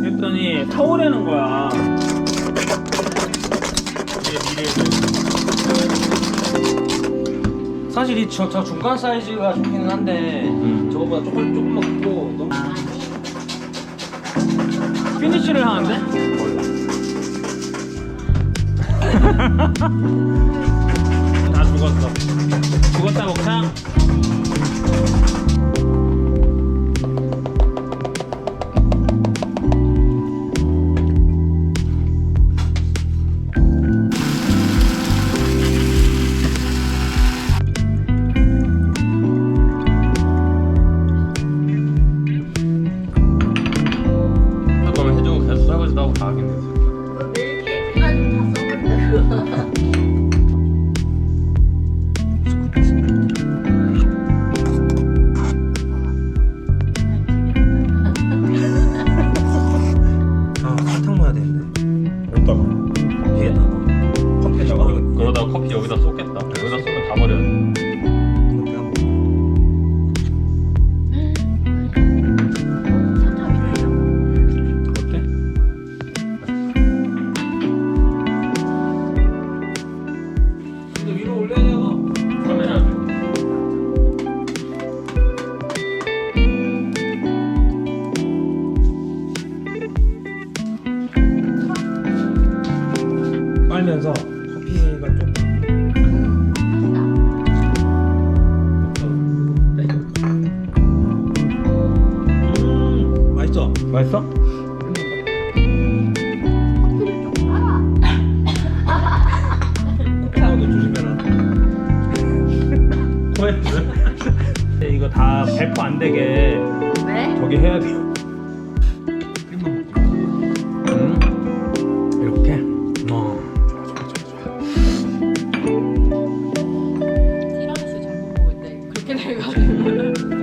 그랬더니 타오라는 거야. 사실 이 저, 저 중간 사이즈가 좋기는 한데 음. 저거보다 조금 조금만 크고 너무 피니쉬를 하는데? 다 죽었어. 죽었다 먹자. 하고 다 하겠네. 내일 케이크가 좀다 써볼래. 아 사탕 먹어야 되는데 어디다가? 위에다가 커피에다가? 그러다 커피 여기다 쏟겠다. 여기다 쏟으면 다 버려 되나? 카메라 돼. 빨면서 커피가 좀음 맛있어 포인트. 이거 다 배포 안 되게 왜? 저기 해야 돼. 내가 음.